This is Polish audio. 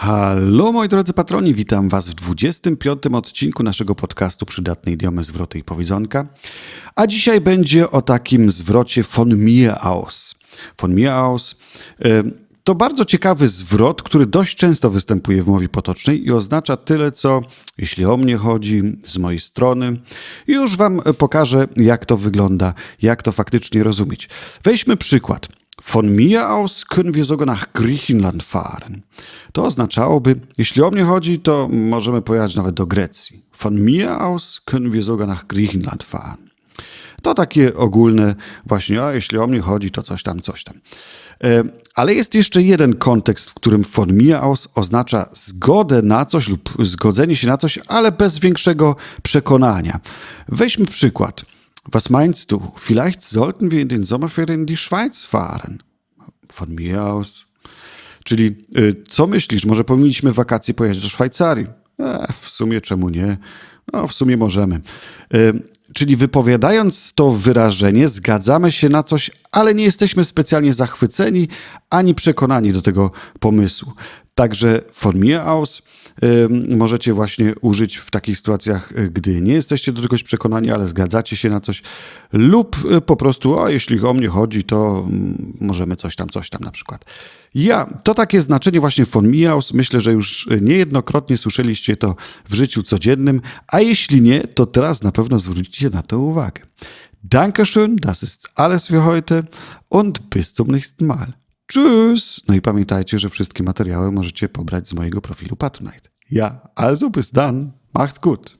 Hallo moi drodzy patroni, witam was w 25 odcinku naszego podcastu Przydatne idiomy, zwroty i powiedzonka. A dzisiaj będzie o takim zwrocie von mir aus. Von mir aus to bardzo ciekawy zwrot, który dość często występuje w mowie potocznej i oznacza tyle, co jeśli o mnie chodzi, z mojej strony. Już wam pokażę, jak to wygląda, jak to faktycznie rozumieć. Weźmy przykład. Von mir aus können wir sogar nach Griechenland fahren. To oznaczałoby, jeśli o mnie chodzi, to możemy pojechać nawet do Grecji. Von mir aus können wir sogar nach Griechenland fahren. To takie ogólne właśnie, a jeśli o mnie chodzi, to coś tam, coś tam. E, Ale jest jeszcze jeden kontekst, w którym von mir aus oznacza zgodę na coś lub zgodzenie się na coś, ale bez większego przekonania. Weźmy przykład. Was meinst du? Vielleicht sollten wir in den Sommerferien in die Schweiz fahren. Von mir aus. Czyli, y, co myślisz? Może powinniśmy wakacje pojechać do Szwajcarii? E, w sumie czemu nie? No, w sumie możemy. Y, Czyli wypowiadając to wyrażenie, zgadzamy się na coś, ale nie jesteśmy specjalnie zachwyceni ani przekonani do tego pomysłu. Także von mir aus y, możecie właśnie użyć w takich sytuacjach, y, gdy nie jesteście do czegoś przekonani, ale zgadzacie się na coś, lub y, po prostu, a jeśli o mnie chodzi, to mm, możemy coś tam, coś tam na przykład. Ja, to takie znaczenie właśnie von mir aus, myślę, że już niejednokrotnie słyszeliście to w życiu codziennym, a jeśli nie, to teraz na pewno zwrócicie na to uwagę. Dankeschön, das ist alles für heute und bis zum nächsten Mal. Tschüss! No i pamiętajcie, że wszystkie materiały możecie pobrać z mojego profilu Patronite. Ja, also bis dann. Macht's gut.